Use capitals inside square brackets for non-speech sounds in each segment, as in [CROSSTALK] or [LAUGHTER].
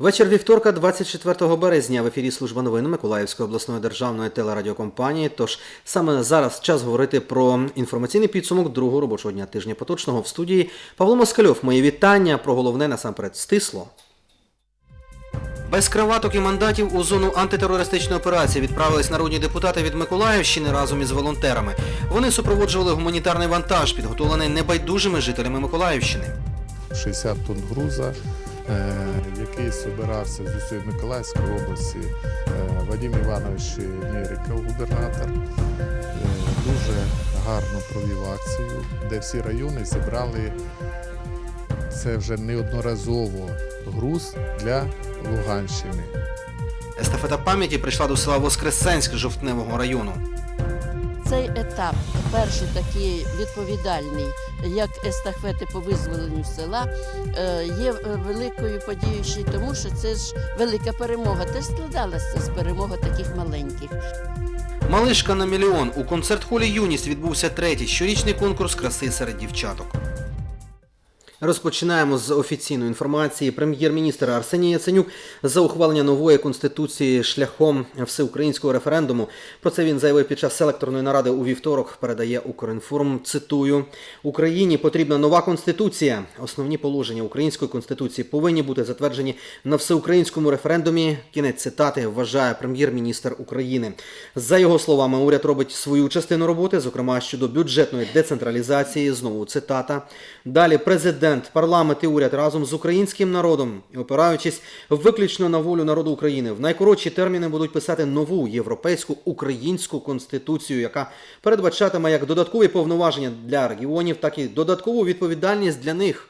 Вечір вівторка, 24 березня, в ефірі служба новин Миколаївської обласної державної телерадіокомпанії. Тож саме зараз час говорити про інформаційний підсумок другого робочого дня тижня поточного в студії. Павло Москальов, мої вітання. Про головне насамперед стисло. Без краваток і мандатів у зону антитерористичної операції відправились народні депутати від Миколаївщини разом із волонтерами. Вони супроводжували гуманітарний вантаж, підготовлений небайдужими жителями Миколаївщини. 60 тонн груза, який збирався з усієї Миколаївської області. Е, Вадим Іванович Міриков, губернатор, е, дуже гарно провів акцію, де всі райони зібрали це вже неодноразово груз для Луганщини. Естафета пам'яті прийшла до села Воскресенськ Жовтневого району. Цей етап, перший такий відповідальний, як естафети по визволенню села, е, є е, великою подією ще й тому, що це ж велика перемога. Теж складалася з перемоги таких маленьких. Малишка на мільйон. У концерт-холі Юність відбувся третій щорічний конкурс краси серед дівчаток. Розпочинаємо з офіційної інформації. Прем'єр-міністр Арсеній Яценюк за ухвалення нової конституції шляхом всеукраїнського референдуму. Про це він заявив під час селекторної наради у вівторок. Передає Укрінформ. Цитую: Україні потрібна нова конституція. Основні положення української конституції повинні бути затверджені на всеукраїнському референдумі. Кінець цитати вважає прем'єр-міністр України. За його словами, уряд робить свою частину роботи, зокрема щодо бюджетної децентралізації. Знову цитата. Далі президент, парламент і уряд разом з українським народом, опираючись виключно на волю народу України, в найкоротші терміни будуть писати нову європейську українську конституцію, яка передбачатиме як додаткові повноваження для регіонів, так і додаткову відповідальність для них.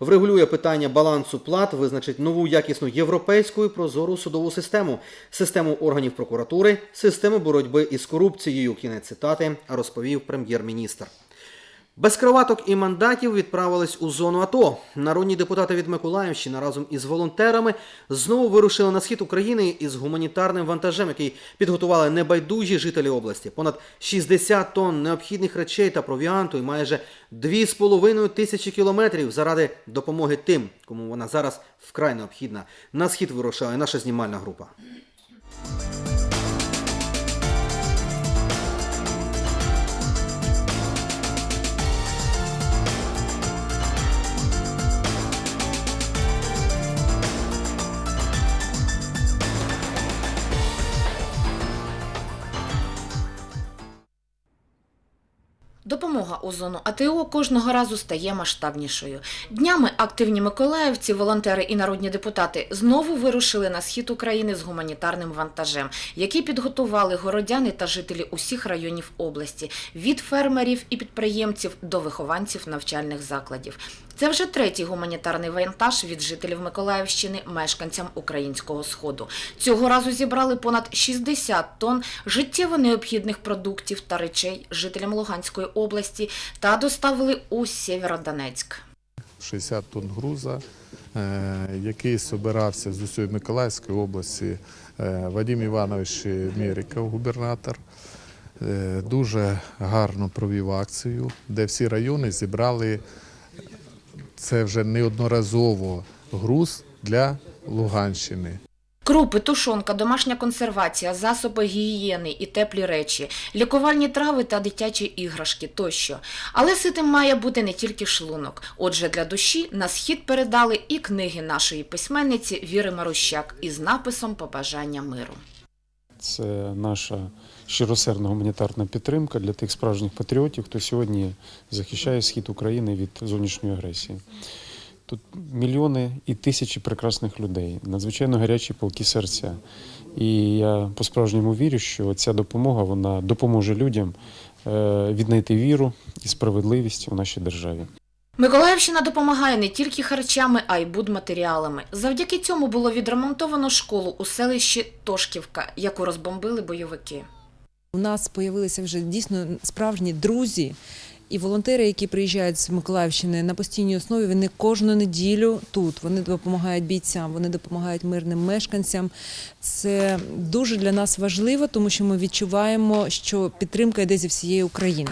Врегулює питання балансу плат, визначить нову якісну європейську і прозору судову систему, систему органів прокуратури, систему боротьби із корупцією. Кінець цитати розповів прем'єр-міністр. Без кроваток і мандатів відправились у зону АТО. Народні депутати від Миколаївщини разом із волонтерами знову вирушили на схід України із гуманітарним вантажем, який підготували небайдужі жителі області. Понад 60 тонн необхідних речей та провіанту і майже 2,5 тисячі кілометрів заради допомоги тим, кому вона зараз вкрай необхідна. На схід вирушає наша знімальна група. Допомога у зону АТО кожного разу стає масштабнішою. Днями активні миколаївці, волонтери і народні депутати знову вирушили на схід України з гуманітарним вантажем, який підготували городяни та жителі усіх районів області, від фермерів і підприємців до вихованців навчальних закладів. Це вже третій гуманітарний вантаж від жителів Миколаївщини мешканцям українського сходу. Цього разу зібрали понад 60 тонн життєво необхідних продуктів та речей жителям Луганської області та доставили у Сєвєродонецьк. 60 тонн груза, е, який збирався з усієї Миколаївської області. Е, Вадим Іванович Міриков, губернатор, е, дуже гарно провів акцію, де всі райони зібрали це вже неодноразово груз для Луганщини. Крупи, тушонка, домашня консервація, засоби гігієни і теплі речі, лікувальні трави та дитячі іграшки тощо. Але ситим має бути не тільки шлунок. Отже, для душі на схід передали і книги нашої письменниці Віри Марущак із написом Побажання миру. Це наша щиросердна гуманітарна підтримка для тих справжніх патріотів, хто сьогодні захищає схід України від зовнішньої агресії. Тут мільйони і тисячі прекрасних людей, надзвичайно гарячі полки серця. І я по-справжньому вірю, що ця допомога вона допоможе людям е, віднайти віру і справедливість у нашій державі. Миколаївщина допомагає не тільки харчами, а й будматеріалами. Завдяки цьому було відремонтовано школу у селищі Тошківка, яку розбомбили бойовики. У нас з'явилися вже дійсно справжні друзі І волонтери, які приїжджають з Миколаївщини на постійній основі, вони кожну неділю тут. Вони допомагають бійцям, вони допомагають мирним мешканцям. Це дуже для нас важливо, тому що ми відчуваємо, що підтримка йде зі всієї України.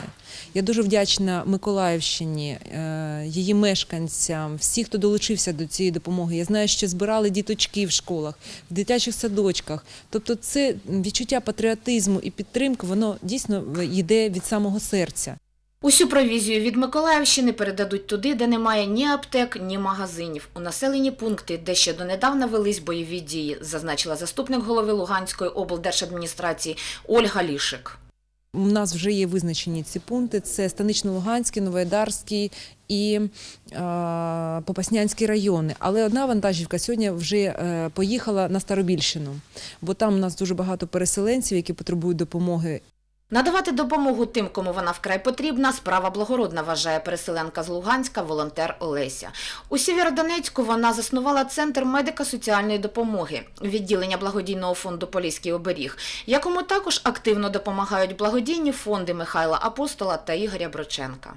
Я дуже вдячна Миколаївщині, е, її мешканцям, всі, хто долучився до цієї допомоги. Я знаю, що збирали діточки в школах, в дитячих садочках. Тобто, це відчуття патріотизму і підтримки, воно дійсно йде від самого серця. Усю провізію від Миколаївщини передадуть туди, де немає ні аптек, ні магазинів. У населені пункти, де ще донедавна велись бойові дії, зазначила заступник голови Луганської облдержадміністрації Ольга Лішик. У нас вже є визначені ці пункти: це Станично-Луганський, Новоайдарський і е, Попаснянський райони. Але одна вантажівка сьогодні вже е, поїхала на Старобільщину, бо там у нас дуже багато переселенців, які потребують допомоги Надавати допомогу тим, кому вона вкрай потрібна, справа благородна, вважає переселенка з Луганська, волонтер Олеся. У Сєвєродонецьку вона заснувала центр медико-соціальної допомоги, відділення благодійного фонду Поліський оберіг, якому також активно допомагають благодійні фонди Михайла Апостола та Ігоря Броченка.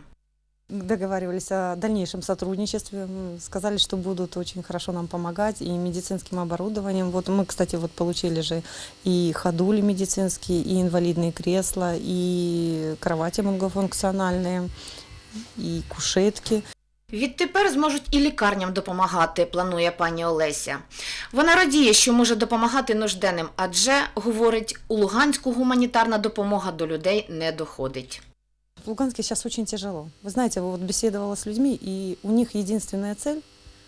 договаривались о дальнейшем сотрудничестве, м, сказали, что будут очень хорошо нам помогать и медицинским оборудованием. Вот мы, кстати, вот получили же и ходули медицинские, и инвалидные кресла, и кровати многофункциональные, и кушетки. Відтепер зможуть і лікарням допомагати, планує пані Олеся. Вона радіє, що може допомагати нужденним, адже, говорить, у Луганську гуманітарна допомога до людей не доходить. В Луганске сейчас очень тяжело. Вы знаете, вот беседовала с людьми, и у них единственная цель,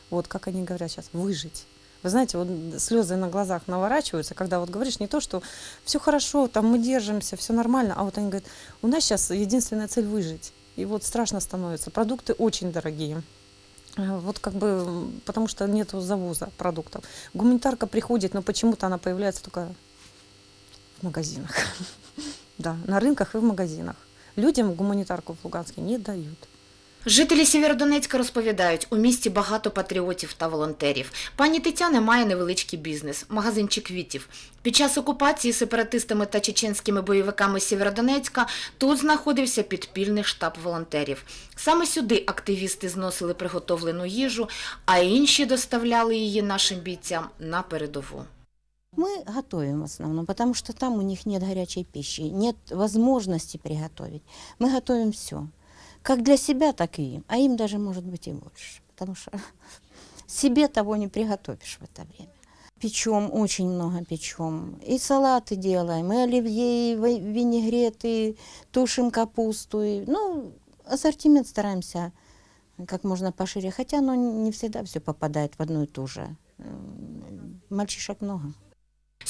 вот как они говорят сейчас, выжить. Вы знаете, вот слезы на глазах наворачиваются, когда вот говоришь не то, что все хорошо, там мы держимся, все нормально, а вот они говорят, у нас сейчас единственная цель выжить. И вот страшно становится. Продукты очень дорогие. Э, Вот как бы, потому что нету завоза продуктов. Гуманитарка приходит, но почему-то она появляется только в магазинах. [LAUGHS] Да, на рынках и в магазинах. Людям гуманитарку в Луганске не дают. Жителі Сєвєродонецька розповідають, у місті багато патріотів та волонтерів. Пані Тетяна має невеличкий бізнес – магазинчик квітів. Під час окупації сепаратистами та чеченськими бойовиками Сєвєродонецька тут знаходився підпільний штаб волонтерів. Саме сюди активісти зносили приготовлену їжу, а інші доставляли її нашим бійцям на передову. Мы готовим в основном, потому что там у них нет горячей пищи, нет возможности приготовить. Мы готовим все. Как для себя, так и им. А им даже может быть и больше. Потому что [LAUGHS] себе того не приготовишь в это время. Печем, очень много печем. И салаты делаем, и оливье, и ви- винегрет, и тушим капусту. И, ну, ассортимент стараемся как можно пошире. Хотя ну, не всегда все попадает в одну и ту же. Мальчишек много.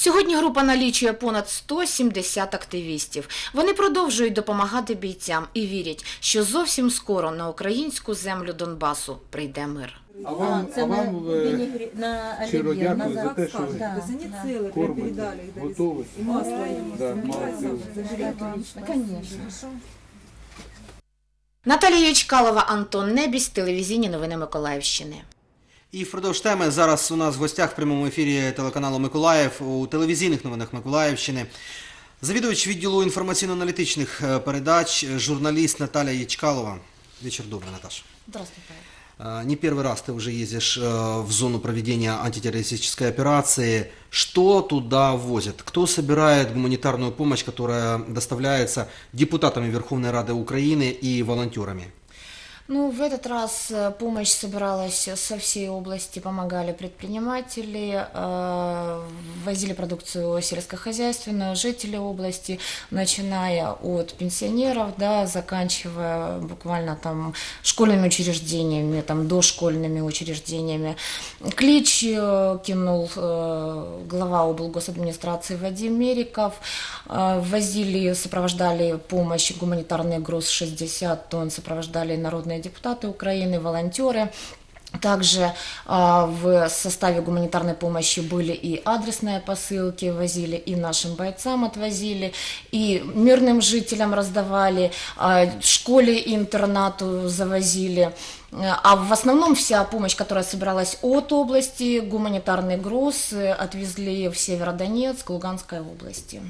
Сьогодні група налічує понад 170 активістів. Вони продовжують допомагати бійцям і вірять, що зовсім скоро на українську землю Донбасу прийде мир. А вам, а вам е, щиро дякую за те, що ви кормите, передали готові. И масло. Да, молодці. Наталія Ячкалова, Антон Небісь, телевізійні новини Миколаївщини. І впродовж теми зараз у нас в гостях в прямому ефірі телеканалу Миколаїв у телевізійних новинах Миколаївщини. Завідувач відділу інформаційно-аналітичних е, передач, е, журналіст Наталья Ячкалова. Вечер добрый, Наташа. Здравствуйте. Э, Не первый раз ты уже ездишь э, в зону проведения антитеррористической операции. Что туда возят? Кто собирает гуманитарную помощь, которая доставляется депутатами Верховной Рады Украины и волонтерами? Ну, в этот раз э, помощь собиралась со всей области, помогали предприниматели, э, возили продукцию сельскохозяйственную, жители области, начиная от пенсионеров, да, заканчивая буквально там школьными учреждениями, там дошкольными учреждениями. Клич э, кинул глава облгосадминистрации Вадим Мериков. Возили, сопровождали помощь, гуманитарный груз 60 тонн, сопровождали народные депутаты Украины, волонтеры. Также а, в составе гуманитарной помощи были и адресные посылки, возили и нашим бойцам отвозили, и мирным жителям раздавали, а, школе и интернату завозили. А в основном вся помощь, которая собиралась от области, гуманитарный груз э, отвезли в Северодонецк, Луганской области.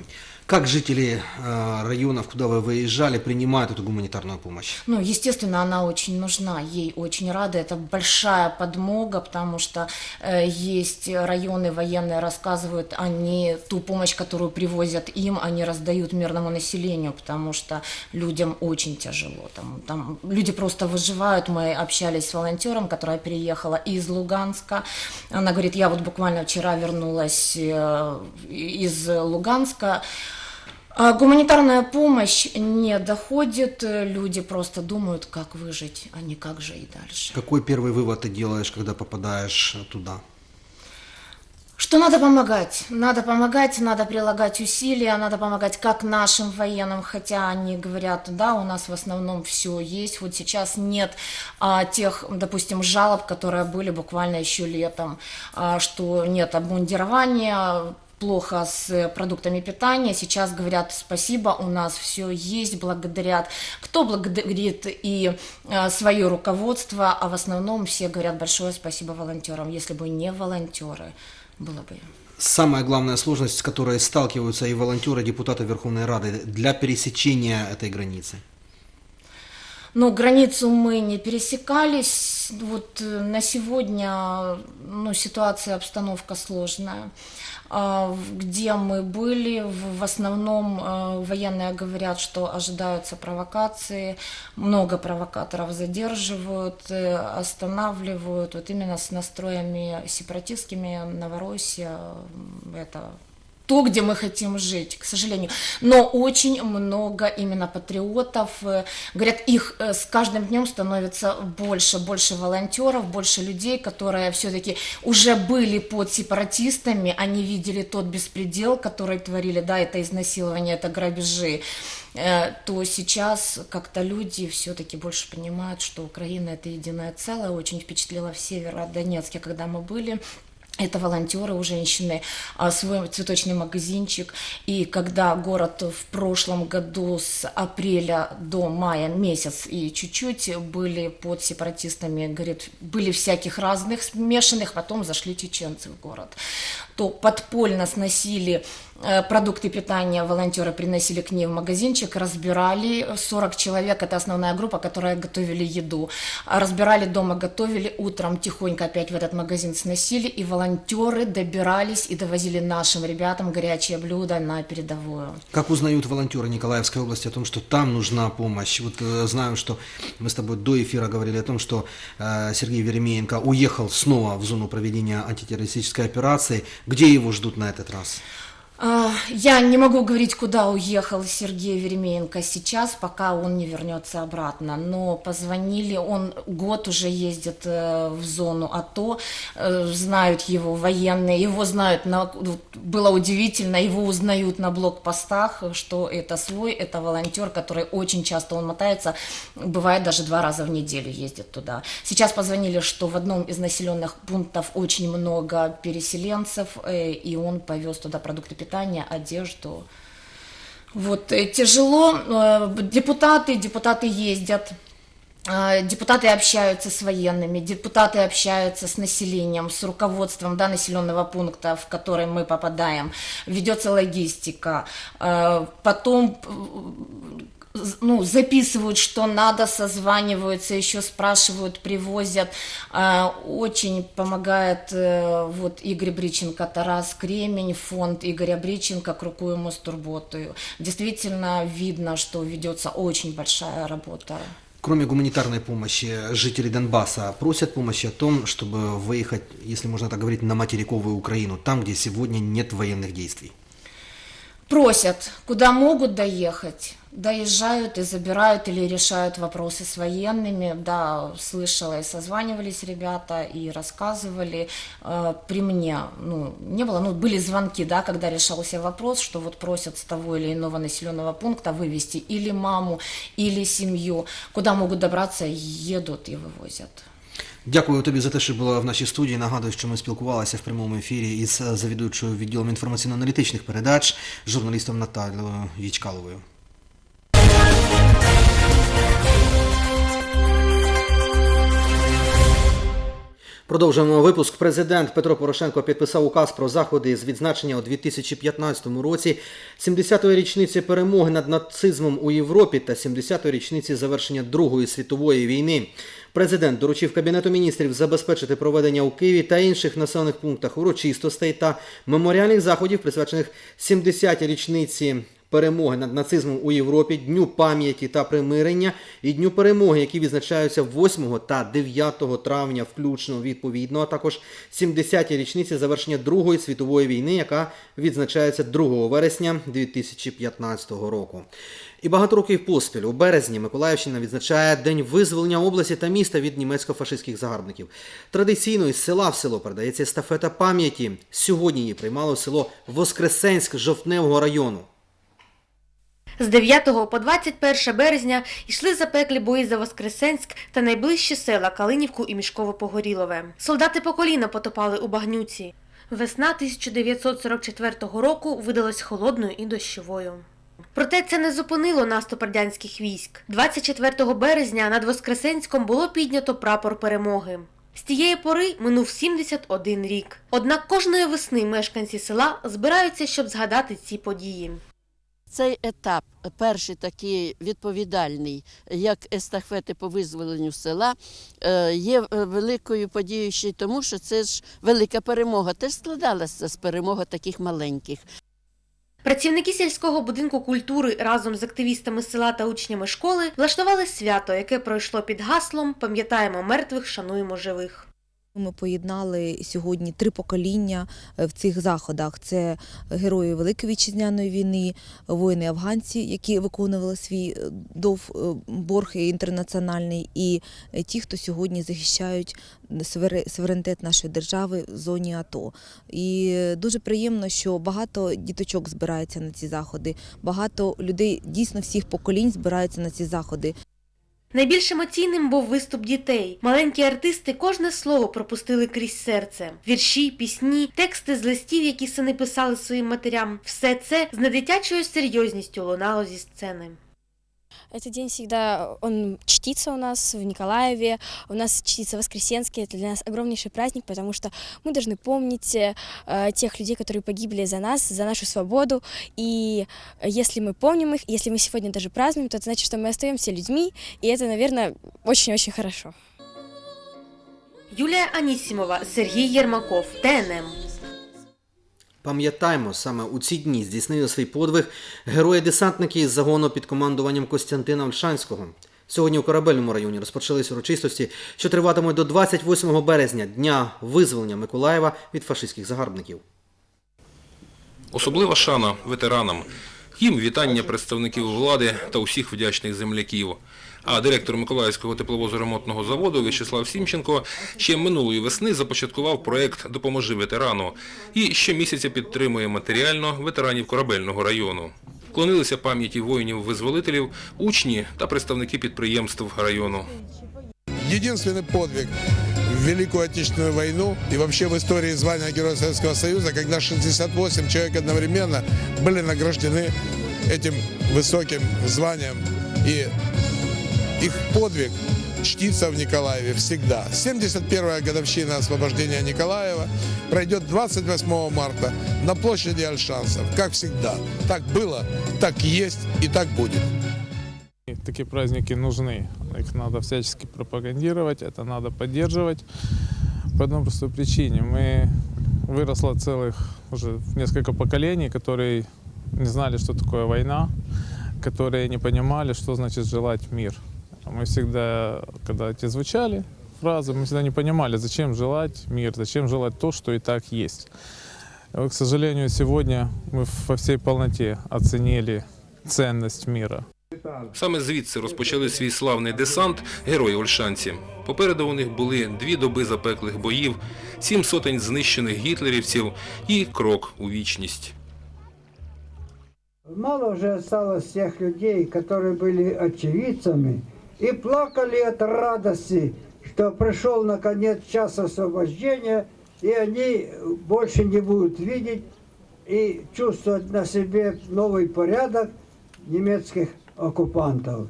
Как жители э, районов, куда вы выезжали, принимают эту гуманитарную помощь? Ну, естественно, она очень нужна, ей очень рада. Это большая подмога, потому что э, есть районы военные, рассказывают, они ту помощь, которую привозят им, они раздают мирному населению, потому что людям очень тяжело. Там, там люди просто выживают. Мы общались с волонтером, которая переехала из Луганска. Она говорит, я вот буквально вчера вернулась э, из Луганска. А Гуманитарная помощь не доходит, э, люди просто думают, как выжить, а не как жить дальше. Какой первый вывод ты делаешь, когда попадаешь туда? Что надо помогать? Надо помогать, надо прилагать усилия, надо помогать как нашим военным, хотя они говорят, да, у нас в основном все есть. Вот сейчас нет а, тех, допустим, жалоб, которые были буквально еще летом, а, что нет обмундирования, плохо с продуктами питания. Сейчас говорят спасибо, у нас все есть, благодарят. Кто благодарит и э, свое руководство, а в основном все говорят большое спасибо волонтерам. Если бы не волонтеры, было бы. Самая главная сложность, с которой сталкиваются и волонтеры, и депутаты Верховной Рады для пересечения этой границы. Ну, границу мы не пересекались. Вот э, на сегодня ну, ситуация, обстановка сложная. А, в- Где мы были, в в основном э, военные говорят, что ожидаются провокации, много провокаторов задерживают, э, останавливают, вот именно с настроями сепаратистскими, Новороссия, м, это то, где мы хотим жить, к сожалению. Но очень много именно патриотов. э, Говорят, их э, с каждым днем становится больше, больше волонтеров, больше людей, которые все-таки уже были под сепаратистами, они видели тот беспредел, который творили, да, это изнасилование, это грабежи э, то сейчас как-то люди все-таки больше понимают, что Украина это единое целое. Очень впечатлило в Северодонецке, когда мы были. Это волонтеры у женщины, а, свой цветочный магазинчик. И когда город в прошлом году с апреля до мая месяц и чуть-чуть были под сепаратистами, говорит, были всяких разных смешанных, потом зашли чеченцы в город, то подпольно сносили э, продукты питания, волонтеры приносили к ней в магазинчик, разбирали, 40 человек, это основная группа, которая готовили еду, разбирали дома, готовили, утром тихонько опять в этот магазин сносили, и волонтеры добирались и довозили нашим ребятам горячие блюда на передовую. Как узнают волонтеры Николаевской области о том, что там нужна помощь? Вот э, знаю, что мы с тобой до эфира говорили о том, что э, Сергей Веремеенко уехал снова в зону проведения антитеррористической операции. Где его ждут на этот раз? А, Я не могу говорить, куда уехал Сергей Веремеенко сейчас, пока он не вернется обратно. Но позвонили, он год уже ездит э, в зону АТО, э, знают его военные, его знают, на, было удивительно, его узнают на блокпостах, что это свой, это волонтер, который очень часто он мотается, бывает даже два раза в неделю ездит туда. Сейчас позвонили, что в одном из населенных пунктов очень много переселенцев, э, и он повез туда продукты питания, одежду. Вот, э, тяжело. Э, Депутаты, депутаты ездят. Э, Депутаты общаются с военными, депутаты общаются с населением, с руководством да, населенного пункта, в который мы попадаем. Ведется логистика. Э, Потом э, з- ну, записывают, что надо, созваниваются, еще спрашивают, привозят. Э, Очень помогает э, вот Игорь Бриченко, Тарас Кремень, фонд Игоря Бриченко «Крукуем с турботою». Действительно видно, что ведется очень большая работа. Кроме гуманитарной помощи, жители Донбасса просят помощи о том, чтобы выехать, если можно так говорить, на материковую Украину, там, где сегодня нет военных действий. Просят, куда могут доехать, доезжают и забирают или решают вопросы с военными. Да, слышала и созванивались ребята и рассказывали. Э, При мне, ну, не было, ну, были звонки, да, когда решался вопрос, что вот просят с того или иного населенного пункта вывести или маму, или семью. Куда могут добраться, едут и вывозят. Дякую тобі за те, що була в нашій студії. Нагадую, що ми спілкувалися в прямому ефірі із завідуючою відділом інформаційно-аналітичних передач, журналістом Наталією Ячкаловою. Продовжуємо випуск. Президент Петро Порошенко підписав указ про заходи з відзначення у 2015 році 70-ї річниці перемоги над нацизмом у Європі та 70-ї річниці завершення Другої світової війни. Президент доручив Кабінету міністрів забезпечити проведення у Києві та інших населених пунктах урочистостей та меморіальних заходів, присвячених 70-й річниці перемоги над нацизмом у Європі, Дню пам'яті та примирення і Дню перемоги, які відзначаються 8 та 9 травня включно відповідно, а також 70-ті річниці завершення Другої світової війни, яка відзначається 2 вересня 2015 року. І багато років поспіль у березні Миколаївщина відзначає День визволення області та міста від німецько-фашистських загарбників. Традиційно із села в село передається естафета пам'яті. Сьогодні її приймало село Воскресенськ Жовтневого району. З 9 по 21 березня йшли запеклі бої за Воскресенськ та найближчі села Калинівку і Мішково-Погорілове. Солдати по коліна потопали у багнюці. Весна 1944 року видалась холодною і дощовою. Проте це не зупинило наступ радянських військ. 24 березня над Воскресенськом було піднято прапор перемоги. З тієї пори минув 71 рік. Однак кожної весни мешканці села збираються, щоб згадати ці події. Цей етап, перший такий відповідальний, як естафети по визволенню села, е, є е, великою подією ще й тому, що це ж велика перемога. Теж складалася з перемоги таких маленьких. Працівники сільського будинку культури разом з активістами села та учнями школи влаштували свято, яке пройшло під гаслом Пам'ятаємо мертвих, шануємо живих. Ми поєднали сьогодні три покоління е, в цих заходах: це герої Великої вітчизняної війни, воїни афганці, які виконували свій е, дов е, борг інтернаціональний, і ті, хто сьогодні захищають суверенітет нашої держави в зоні АТО. І дуже приємно, що багато діточок збирається на ці заходи, багато людей дійсно всіх поколінь збираються на ці заходи. Найбільш емоційним був виступ дітей. Маленькі артисти кожне слово пропустили крізь серце. Вірші, пісні, тексти з листів, які сини писали своїм матерям. Все це з недитячою серйозністю лунало зі сцени. Этот день всегда, он чтится у нас в Николаеве, у нас чтится Воскресенский, это для нас огромнейший праздник, потому что мы должны помнить э, тех людей, которые погибли за нас, за нашу свободу, и если мы помним их, если мы сегодня даже празднуем, то это значит, что мы остаемся людьми, и это, наверное, очень-очень хорошо. Юлія Анісімова, Сергій Єрмаков, ТНМ. Пам'ятаємо, саме у ці дні здійснили свій подвиг герої-десантники із загону під командуванням Костянтина Ольшанського. Сьогодні у корабельному районі розпочались урочистості, що триватимуть до 28 березня, дня визволення Миколаєва від фашистських загарбників. Особлива шана ветеранам. Їм вітання представників влади та усіх вдячних земляків А директор Миколаївського тепловозоремонтного заводу В'ячеслав Сімченко ще минулої весни започаткував проект «Допоможи ветерану» і щомісяця підтримує матеріально ветеранів корабельного району. Вклонилися пам'яті воїнів-визволителів, учні та представники підприємств району. единственный подвиг в Великую Отечественную войну и вообще в истории звания Героя Советского Союза, когда 68 человек одновременно были награждены этим высоким званием. И Их подвиг чтится в Николаеве всегда. 71-я годовщина освобождения Николаева пройдет 28 марта на площади Альшансов, как всегда. Так было, так есть и так будет. Такие праздники нужны. Их надо всячески пропагандировать, это надо поддерживать. По одной простой причине. Мы выросло целых уже несколько поколений, которые не знали, что такое война, которые не понимали, что значит желать мир. А Мы всегда, когда эти звучали фразы, мы всегда не понимали, зачем желать мир, зачем желать то, что и так есть. И вот, к сожалению, сегодня мы во всей полноте оценили ценность мира. Саме звідси розпочали свій славний десант герої Ольшанці. Попереду у них були дві доби запеклих боїв, сім сотень знищених гітлерівців і крок у вічність. Мало уже осталось тех людей, которые были очевидцами и плакали от радости, что пришел наконец час освобождения, и они больше не будут видеть и чувствовать на себе новый порядок немецких оккупантов.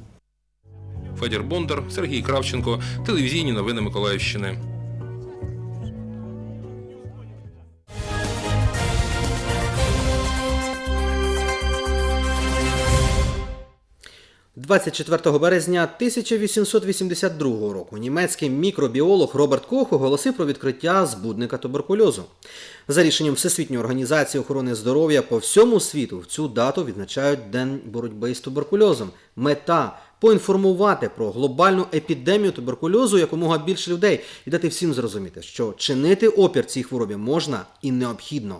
Федір Бондар, Сергій Кравченко, телевізійні новини Миколаївщини. 24 березня 1882 року німецький мікробіолог Роберт Кох оголосив про відкриття збудника туберкульозу. За рішенням Всесвітньої організації охорони здоров'я по всьому світу в цю дату відзначають День боротьби з туберкульозом. Мета поінформувати про глобальну епідемію туберкульозу якомога більше людей і дати всім зрозуміти, що чинити опір цій хворобі можна і необхідно.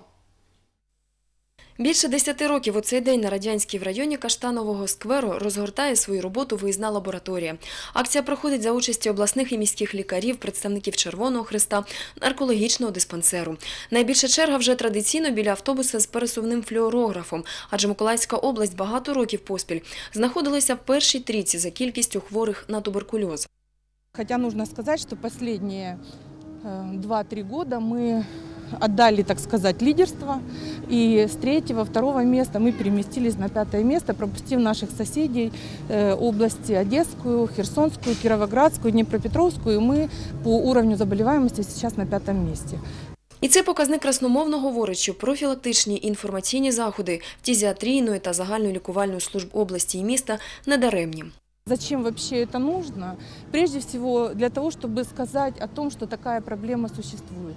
Більше десяти років у цей день на Радянській в районі Каштанового скверу розгортає свою роботу виїзна лабораторія. Акція проходить за участі обласних і міських лікарів, представників Червоного Христа, наркологічного диспансеру. Найбільша черга вже традиційно біля автобуса з пересувним флюорографом, адже Миколаївська область багато років поспіль знаходилася в першій трійці за кількістю хворих на туберкульоз. Хотя нужно сказать, что последние э, 2-3 года мы отдали, так сказать, лидерство. И с третьего, второго места мы переместились на пятое место, пропустив наших соседей э, области Одесскую, Херсонскую, Кировоградскую, Днепропетровскую. И мы по уровню заболеваемости сейчас на пятом месте. І цей показник красномовно говорить, що профілактичні інформаційні заходи фтизіатрійної та загальної лікувальної служб області і міста недаремні. Зачем вообще это нужно? Прежде всего для того, чтобы сказать о том, что такая проблема существует.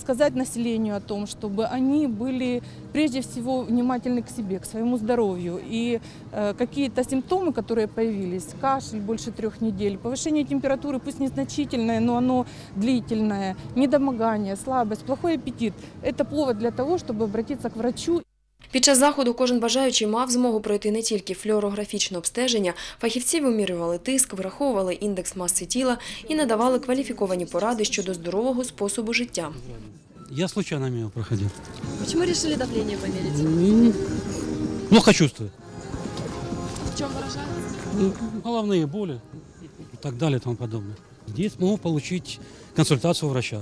Сказать населению о том, чтобы они были прежде всего внимательны к себе, к своему здоровью. И э, какие-то симптомы, которые появились, кашель больше трех недель, повышение температуры, пусть незначительное, но оно длительное, недомогание, слабость, плохой аппетит, это повод для того, чтобы обратиться к врачу Під час заходу кожен бажаючий мав змогу пройти не тільки флюорографічне обстеження, фахівці вимірювали тиск, враховували індекс маси тіла і надавали кваліфіковані поради щодо здорового способу життя. Я случайно мимо проходил. Чому вирішили давлення поміряти? Плохо чувствую. В чому виражається? М, Головные боли и так далее и тому подобное. Здесь могу получить консультацию у врача.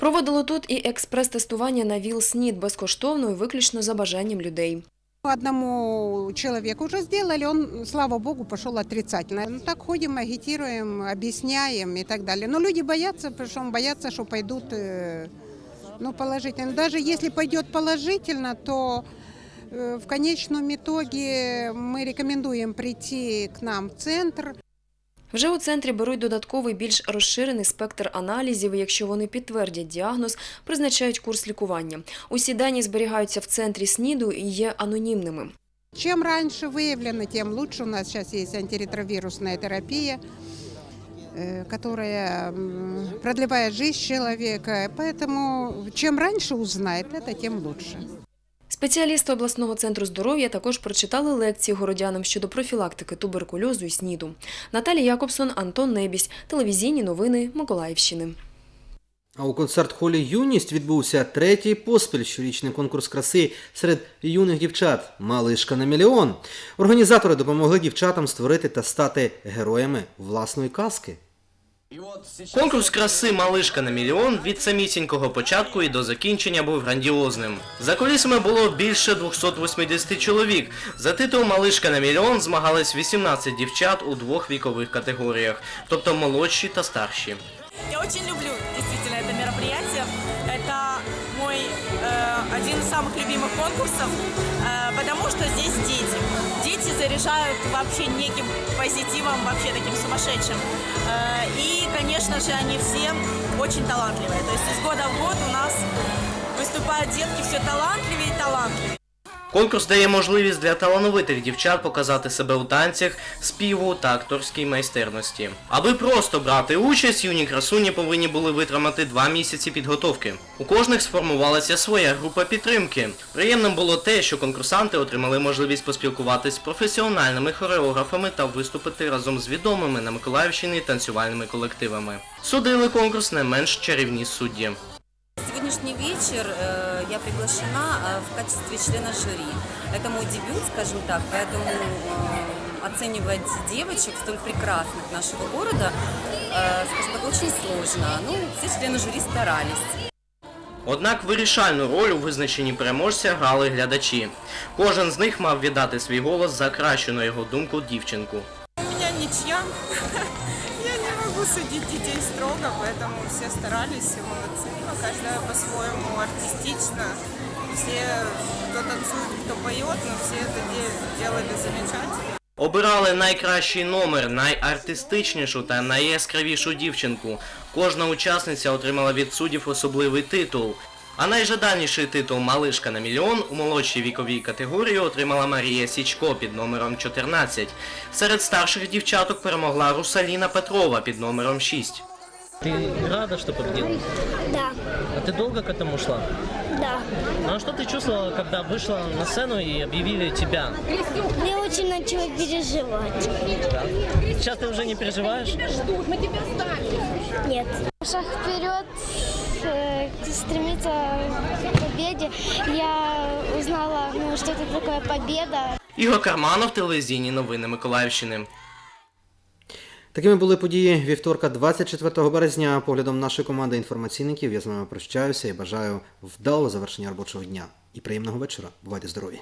Проводили тут і експрес-тестування на ВІЛ-СНІД безкоштовно і виключно за бажанням людей. Одному человеку уже сделали, он, слава богу, пошел отрицательно. Ну, так ходим, агитируем, объясняем и так далее. Но люди боятся, причем боятся, что пойдут э, ну, положительно. Даже если пойдет положительно, то э, в конечном итоге мы рекомендуем прийти к нам в центр. Вже у центрі беруть додатковий більш розширений спектр аналізів. і Якщо вони підтвердять діагноз, призначають курс лікування. Усі дані зберігаються в центрі СНІДу і є анонімними. Чем раньше выявлено, тем лучше. У нас сейчас есть антиретровирусная терапия, э, которая м, продлевает жизнь человека. Поэтому чем раньше узнает, это тем лучше. Спеціалісти обласного центру здоров'я також прочитали лекції городянам щодо профілактики туберкульозу і СНІДу. Наталія Якобсон, Антон Небісь, телевізійні новини Миколаївщини. А у концерт-холі Юність відбувся третій поспіль щорічний конкурс краси серед юних дівчат Малишка на мільйон. Організатори допомогли дівчатам створити та стати героями власної казки. Конкурс краси Малишка на мільйон від самісінького початку і до закінчення був грандіозним. За кулісами було більше 280 чоловік. За титул Малишка на мільйон змагались 18 дівчат у двох вікових категоріях, тобто молодші та старші. Я очень люблю действительно это мероприятие. Это мой э, один из самых любимых конкурсов, э, потому что здесь дети. Дети заряжают вообще неким позитивом, вообще таким сумасшедшим. Э, и, конечно же, они все очень талантливые. То есть из года в год у нас выступают детки все талантливее и талантливее. Конкурс дає можливість для талановитих дівчат показати себе у танцях, співу та акторській майстерності. Аби просто брати участь, юні красуні повинні були витримати два місяці підготовки. У кожних сформувалася своя група підтримки. Приємним було те, що конкурсанти отримали можливість поспілкуватись з професіональними хореографами та виступити разом з відомими на Миколаївщині танцювальними колективами. Судили конкурс не менш чарівні судді. Сегодняшний вечер э, я приглашена э, в качестве члена жюри. Это мой дебют, скажем так, поэтому э, оценивать девочек столь прекрасных нашего города, э, скажем так, очень сложно. Ну, все члены жюри старались. Однак вирішальну роль у визначенні переможця грали глядачі. Кожен з них мав віддати свій голос за кращу, на його думку, дівчинку. У меня ничья. Я не могу судить детей строго, поэтому все старались, все молодцы. Но каждая по-своему артистично. Все, кто танцует, кто поет, но все это де- делали замечательно. Обирали найкращий номер, найартистичнішу та найяскравішу дівчинку. Кожна учасниця отримала від суддів особливий титул. А найжаданіший титул «Малишка на мільйон» у молодшій віковій категорії отримала Марія Січко під номером 14. Серед старших дівчаток перемогла Русаліна Петрова під номером 6. Ты рада, что победила? Да, А ты долго к этому шла? да. Ну а что ты чувствовала, когда вышла на сцену и объявили тебя? Я очень начала переживать. Да? Сейчас ты уже не переживаешь? Нет. Шаг вперед, э, стремиться к победе. Я узнала, ну, что это такое победа. Ігор Карманов, телевізійні новини Миколаївщини. Такими були події вівторка, 24 березня. Поглядом нашої команди інформаційників я з вами прощаюся і бажаю вдалого завершення робочого дня і приємного вечора. Бувайте здорові!